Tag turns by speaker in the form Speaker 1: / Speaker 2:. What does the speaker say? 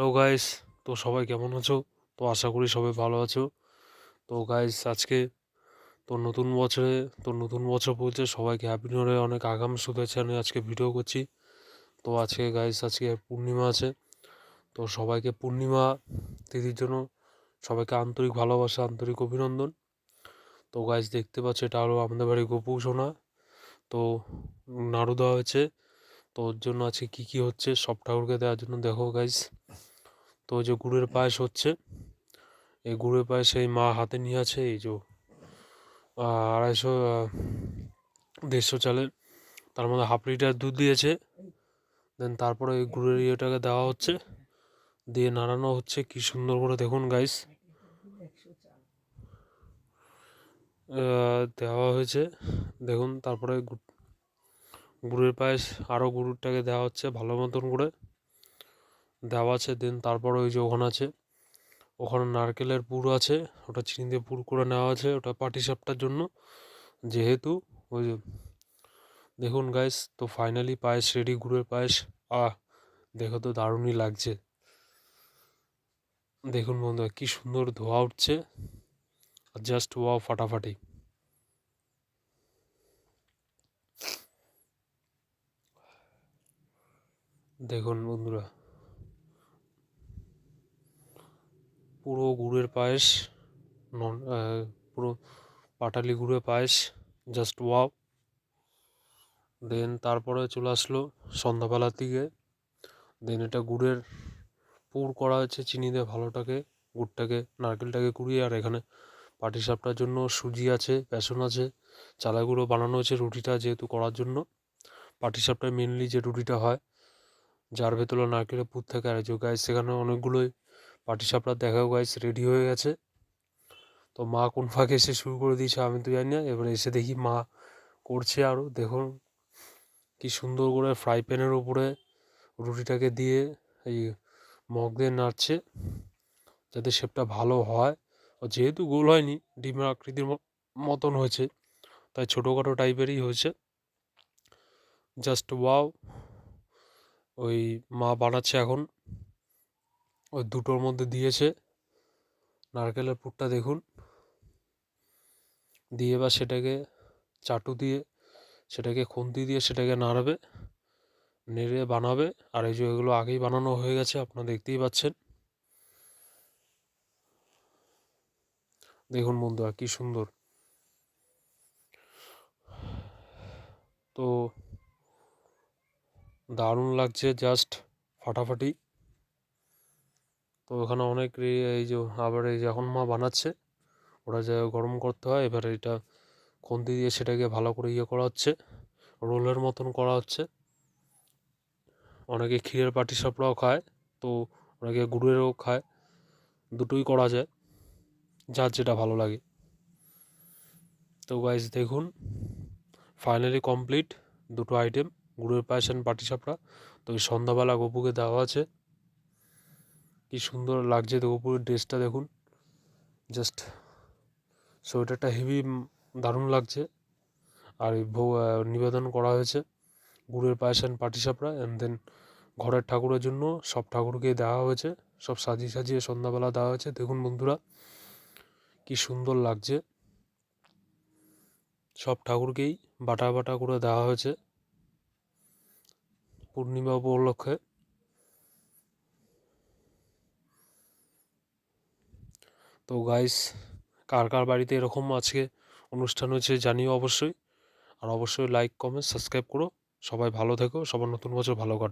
Speaker 1: Hello guys তো সবাই কেমন আছো? তো আশা করি সবাই ভালো আছো। তো গাইস আজকে তো নতুন বছরে, তো নতুন বছর বলছে সবাইকে হ্যাপি নিউ ইয়ারে অনেক আগাম শুভেচ্ছা নিয়ে আজকে ভিডিও করছি। তো আজকে গাইস আজকে পূর্ণিমা আছে। তো সবাইকে পূর্ণিমা তিথির জন্য সবাইকে আন্তরিক ভালোবাসা, আন্তরিক অভিনন্দন। তো গাইস দেখতে পাচ্ছ এটা হলো আমাদের বাড়ি গোপু সোনা। তো, নাড়ু দেওয়া হয়েছে। তো ওর জন্য আজকে কী কী হচ্ছে সব ঠাকুরকে দেওয়ার জন্য দেখো গাইস তো যে গুড়ের পায়েস হচ্ছে, এই গুড়ের পায়েস এই মা হাতে নিয়ে আছে, এই যে আড়াইশো দেড়শো চালের, তার মধ্যে হাফ লিটার দুধ দিয়েছে, দেন তারপরে এই গুড়ের ইয়েটাকে দেওয়া হচ্ছে, দিয়ে নাড়ানো হচ্ছে, কি সুন্দর করে দেখুন গাইস দেওয়া হয়েছে, দেখুন তারপরে গুড়ের পায়েস আরও গুড়টাকে দেওয়া হচ্ছে ভালো মতন করে। দেওয়া আছে দেন তারপর ওই যে ওখানে আছে, ওখানে নারকেলের পুর আছে, ওটা চিনি দিয়ে পুর করে নেওয়া আছে, ওটা পাটি সাপটার জন্য। যেহেতু ওই যে, দেখুন গাইস তো ফাইনালি পায়েস রেডি গুড়ের পায়েস, আহ, দেখো তো দারুণই লাগছে। দেখুন বন্ধুরা, কি সুন্দর ধোয়া উঠছে, আর জাস্ট ওয়াও ফাটাফাটি। দেখুন বন্ধুরা পুরো গুড়ের পায়েস, নন পুরো পাটালি গুড়ের পায়েস জাস্ট ওয়াও দেন তারপরে চলে আসলো সন্ধ্যাবেলার দিকে। দেন এটা গুড়ের পুর করা হয়েছে চিনি দিয়ে ভালোটাকে, গুড়টাকে, নারকেলটাকে কুড়িয়ে, আর এখানে পাটিসাপটার জন্য সুজি আছে, বেসন আছে চালা গুঁড়ো বানানো হয়েছে রুটিটা যেহেতু করার জন্য। পাটিসাপটায় মেনলি যে রুটিটা হয়, যার ভেতরে নারকেলের পুর থাকে, আর যে গাইস সেখানে অনেকগুলোই পাটিসাপড়া দেখাও গাইস রেডি হয়ে গেছে। তো মা কোন ফাঁকে এসে শুরু করে দিয়েছে আমি তো জানি না, এবার এসে দেখি মা করছে আরও দেখুন কি সুন্দর করে ফ্রাই প্যানের ওপরে রুটিটাকে দিয়ে এই মগ দিয়ে নাড়ছে, যাতে শেপটা ভালো হয়। যেহেতু গোল হয়নি ডিমের আকৃতির মতন হয়েছে, তাই ছোটোখাটো টাইপেরই হয়েছে। জাস্ট ওয়াও ওই মা বানাচ্ছে এখন। ওই দুটোর মধ্যে দিয়েছে। নারকেলের পুরটা দেখুন। দিয়ে বা সেটাকে চাটু দিয়ে, সেটাকে খুন্তি দিয়ে সেটাকে নাড়বে, নেড়ে বানাবে। আর এই যে এগুলো আগেই বানানো হয়ে গেছে, আপনারা দেখতেই পাচ্ছেন। দেখুন বন্ধুরা, কি সুন্দর। তো দারুণ লাগছে, জাস্ট ফাটাফাটি। তো ওখানে অনেক এই যে আবার এই যে এখন মা বানাচ্ছে, ওরা যা গরম করতে হয়, এবার এটা খুন্তি দিয়ে সেটাকে ভালো করে ইয়ে করা হচ্ছে, রোলের মতন করা হচ্ছে। অনেকে ক্ষীরের পাটি সাপড়াও খায়, তো অনেকে গুড়েরও খায়, দুটোই করা যায়, যার যেটা ভালো লাগে। তো গাইজ দেখুন ফাইনালি কমপ্লিট দুটো আইটেম গুড়ের পায়েস অ্যান্ড পাটি সাপড়া। তো এই সন্ধ্যাবেলা গপুকে দেওয়া আছে। কি সুন্দর লাগছে তো গপুরের ড্রেসটা দেখুন। জাস্ট সোয়েটারটা হেভি দারুণ লাগছে। আর নিবেদন করা হয়েছে গুড়ের পায়েস অ্যান্ড পাটি সাপড়া অ্যান্ড দেন ঘরের ঠাকুরের জন্য সব ঠাকুরকে দেওয়া হয়েছে, সব সাজিয়ে সাজিয়ে সন্ধ্যাবেলা দেওয়া হয়েছে। দেখুন বন্ধুরা, কি সুন্দর লাগছে। সব ঠাকুরকেই বাটা বাটা করে দেওয়া হয়েছে। পূর্ণিমা উপলক্ষে। তো গাইস কার কার বাড়িতে এরকম আজকে অনুষ্ঠান হয়েছে জানিও অবশ্যই। আর অবশ্যই লাইক কমেন্ট সাবস্ক্রাইব করো। সবাই ভালো থেকো, সবার নতুন বছর ভালো কাটো